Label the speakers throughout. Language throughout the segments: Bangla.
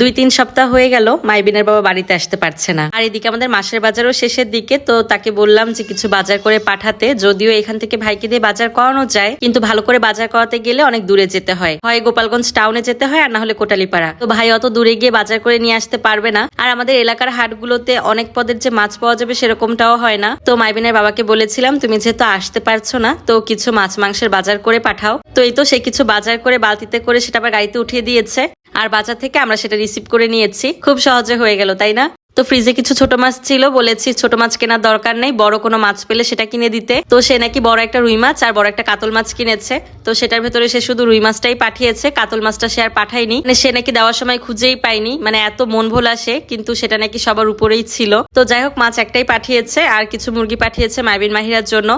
Speaker 1: দুই তিন সপ্তাহ হয়ে গেল, মাইবিনের বাবা বাড়িতে আসতে পারছে না। আর এদিকে আমাদের মাসের বাজারও শেষের দিকে, তো তাকে বললাম যে কিছু বাজার করে পাঠাতে, যদিও এখান থেকে ভাইকে দিয়ে বাজার করানো যায়, কিন্তু ভালো করে বাজার করাতে গেলে অনেক দূরে যেতে হয়। হয় গোপালগঞ্জ টাউনে যেতে হয়, আর না হলে কোটালিপাড়া। তো ভাই অত দূরে গিয়ে বাজার করে নিয়ে আসতে পারবে না। আর আমাদের এলাকার হাটগুলোতে অনেক পদের যে মাছ পাওয়া যাবে সেরকমটাও হয় না। তো মাইবিনের বাবাকে বলেছিলাম, তুমি যেহেতু আসতে পারছ না, তো কিছু মাছ মাংসের বাজার করে পাঠাও। তো এই তো সে কিছু বাজার করে বালতিতে করে সেটা আবার গাড়িতে উঠিয়ে দিয়েছে। আর বাজার থেকে আমরা সেটা রিসিভ করে নিয়েছি। খুব সহজে হয়ে গেল, তাই না? তো ফ্রিজে কিছু ছোট মাছ ছিল, বলেছি ছোট মাছ কেনার দরকার নেই, বড় কোনো মাছ পেলে সেটা কিনে দিতে। তো সে নাকি বড় একটা রুই মাছ আর বড় একটা কাতল মাছ কিনেছে। তো সেটার ভেতরে সে শুধু রুই মাছটাই পাঠিয়েছে, কাতল মাছটা সে আর পাঠায়নি। মানে সে নাকি দেওয়ার সময় খুঁজেই পায়নি মানে এত মন ভোলা সে, কিন্তু সেটা নাকি সবার উপরেই ছিল। তো যাই হোক, মাছ একটাই পাঠিয়েছে, আর কিছু মুরগি পাঠিয়েছে মাইবিন মাহিরার জন্য।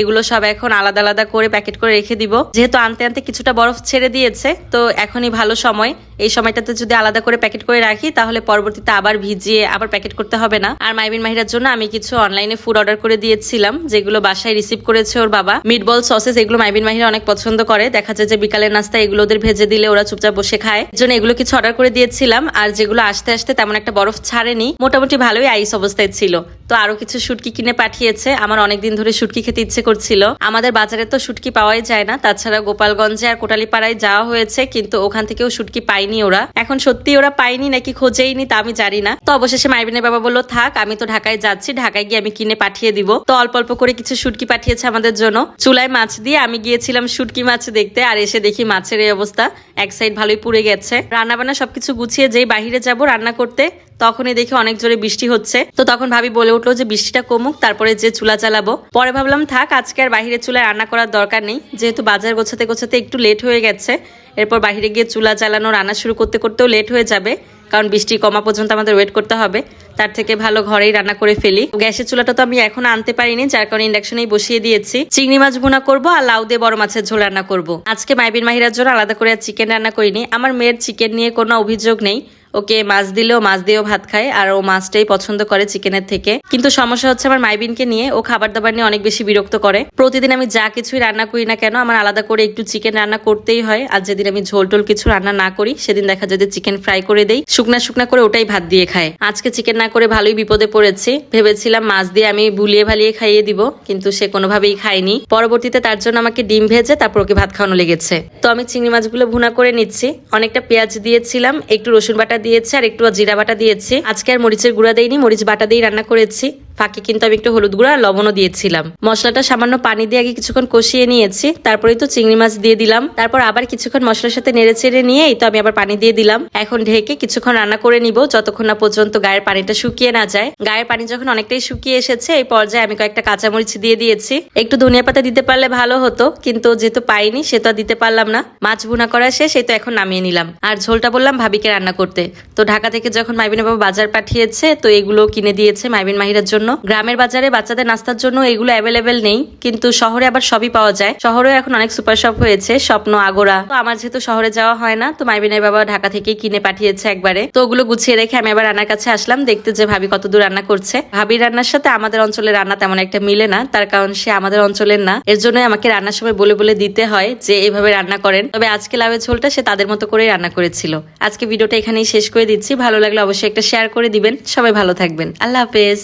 Speaker 1: এগুলো সব এখন আলাদা আলাদা করে প্যাকেট করে রেখে দিব। যেহেতু আনতে আনতে কিছুটা বরফ ছেড়ে দিয়েছে, তো এখনই ভালো সময়। এই সময়টাতে যদি আলাদা করে প্যাকেট করে রাখি, তাহলে পরবর্তীতে আবার ভিজিয়ে আবার প্যাকেট করতে হবে না। আর মাইবিন মাহিরার জন্য আমি কিছু অনলাইনে ফুড অর্ডার করে দিয়েছিলাম, যেগুলো বাসায় রিসিভ করেছে ওর বাবা। মিটবল সসেস এগুলো মাইবিন মাহিরা অনেক পছন্দ করে। দেখা যায় যে বিকালের নাস্তা এগুলো ওদের ভেজে দিলে ওরা চুপচাপ বসে খায়। এর জন্য এগুলো কিছু অর্ডার করে দিয়েছিলাম, আর যেগুলো আসতে আসতে তেমন একটা বরফ ছাড়েনি। মোটামুটি ভালোই আইস অবস্থায় ছিল। তো আরও কিছু শুটকি কিনে পাঠিয়েছে। আমার অনেকদিন ধরে শুটকি খেতে ইচ্ছে করছিল। আমাদের বাজারে তো শুটকি পাওয়াই যায় না। তাছাড়া গোপালগঞ্জে আর কোটালীপাড়ায় যাওয়া হয়েছে, কিন্তু ওখান থেকেও শুটকি পাইনি ওরা। এখন সত্যি ওরা পাইনি নাকি খোঁজেইনি তা আমি জানি না। তো অবশেষে মাইবিনের বাবা বলল, থাক, আমি তো ঢাকায় যাচ্ছি, ঢাকায় গিয়ে আমি কিনে পাঠিয়ে দিব। তো অল্প অল্প করে কিছু শুটকি পাঠিয়েছে আমাদের জন্য। চুলায় মাছ দিয়ে আমি গিয়েছিলাম শুটকি মাছ দেখতে, আর এসে দেখি মাছের এই অবস্থা। এক সাইড ভালোই পুড়ে গেছে। রান্না বান্না সবকিছু গুছিয়ে যেই বাহিরে যাব রান্না করতে তখনই দেখি অনেক জোরে বৃষ্টি হচ্ছে। তো তখন ভাবি বলে উঠল যে বৃষ্টিটা কমুক, তারপরে যে চুলা চালাবো। পরে ভাবলাম, থাক, আজকে আর বাহিরে চুলায় রান্না করার দরকার নেই। যেহেতু বাজার গোছাতে গোছাতে একটু লেট হয়ে গেছে, এরপর বাহিরে গিয়ে চুলা চালানো, রান্না শুরু করতে করতেও লেট হয়ে যাবে। কারণ বৃষ্টি কমা পর্যন্ত আমাদের ওয়েট করতে হবে। তার থেকে ভালো ঘরেই রান্না করে ফেলি। গ্যাসের চুলাটা তো আমি এখন আনতে পারিনি, যার কারণে ইন্ডাকশনেই বসিয়ে দিয়েছি। চিংড়ি মাছ ভুনা করব আর লাউ দিয়ে বড় মাছের ঝোল রান্না করব। আজকে মাইবিন মাহিরার জন্য আলাদা করে চিকেন রান্না করিনি। আমার মেয়ের চিকেন নিয়ে কোনো অভিযোগ নেই। ওকে মাছ দিলেও মাছ দিয়েও ভাত খায়, আর ও মাছটাই পছন্দ করে চিকেনের থেকে। কিন্তু সমস্যা হচ্ছে আমার মাইবিনকে নিয়ে, ও খাবার দাবার নিয়ে অনেক বেশি বিরক্ত করে। প্রতিদিন আমি যা কিছুই রান্না করি না কেন, আমার আলাদা করে একটু চিকেন রান্না করতেই হয়, আর যেদিন আমি ঝোল টোল কিছু রান্না না করি, সেদিন দেখা যায় যে চিকেন ফ্রাই করে দেই, শুকনা শুকনা করে ওটাই ভাত দিয়ে খায়। আজকে চিকেন না করে ভালোই বিপদে পড়েছি, ভেবেছিলাম মাছ দিয়ে আমি বুলিয়ে ভালিয়ে খাইয়ে দিব, কিন্তু সে কোনোভাবেই খায়নি। পরবর্তীতে তার জন্য আমাকে ডিম ভেজে তারপর ওকে ভাত খাওয়ানো লেগেছে। তো আমি চিংড়ি মাছগুলো ভুনা করে নিচ্ছি, অনেকটা পেঁয়াজ দিয়েছিলাম, একটু রসুন বাটা দিয়েছি আর একটু জিরা বাটা দিয়েছি। আজকে আর মরিচের গুঁড়া দেইনি, মরিচ বাটা দিয়ে রান্না করেছি। ফাঁকে কিন্তু আমি একটু হলুদ গুঁড়া আর লবণও দিয়েছিলাম। মশলাটা সামান্য পানি দিয়ে আগে কিছুক্ষণ কষিয়ে নিয়েছি, তারপরেই তো চিংড়ি মাছ দিয়ে দিলাম। তারপর আবার কিছুক্ষণ মশলার সাথে নেড়ে চেড়ে নিয়েই তো আমি আবার পানি দিয়ে দিলাম। এখন ঢেকে কিছুক্ষণ রান্না করে নিব, যতক্ষণ না পর্যন্ত গায়ের পানিটা শুকিয়ে না যায়। গায়ের পানি যখন অনেকটাই শুকিয়ে এসেছে, এই পর্যায়ে আমি কয়েকটা কাঁচামরিচ দিয়ে দিয়েছি। একটু ধনিয়া পাতা দিতে পারলে ভালো হতো, কিন্তু যেহেতু পাইনি, সে তো আর দিতে পারলাম না। মাছ ভুনা করা শেষ, এই তো এখন নামিয়ে নিলাম। আর ঝোলটা বললাম ভাবিকে রান্না করতে। তো ঢাকা থেকে যখন মাইবিন বাবা বাজার পাঠিয়েছে, তো এগুলো কিনে দিয়েছে মাইবিন মাহিরার জন্য। গ্রামের বাজারে বাচ্চাদের নাস্তার জন্য এগুলো অ্যাভেলেবেল নেই, কিন্তু শহরে আবার সবই পাওয়া যায়। শহরেও এখন অনেক সুপার শপ হয়েছে, স্বপ্ন, আগোরা। তো আমার যেহেতু শহরে যাওয়া হয় না, তো মাইবিনের বাবা ঢাকা থেকে কিনে পাঠিয়েছে একবারে। তো ওগুলো গুছিয়ে রেখে আমি আবার রান্নার কাছে আসলাম, দেখতে যে ভাবি কত দূর রান্না করছে। ভাবির রান্নার সাথে আমাদের অঞ্চলের রান্না তেমন একটা মিলে না, তার কারণ সে আমাদের অঞ্চলের না। এর জন্য আমাকে রান্নার সময় বলে বলে দিতে হয় যে এভাবে রান্না করেন। তবে আজকে লাভের ঝোলটা সে তাদের মতো করেই রান্না করেছিল। আজকে ভিডিওটা এখানেই শেষ করে দিচ্ছি। ভালো লাগলে অবশ্যই একটা শেয়ার করে দিবেন। সবাই ভালো থাকবেন। আল্লাহ হাফেজ।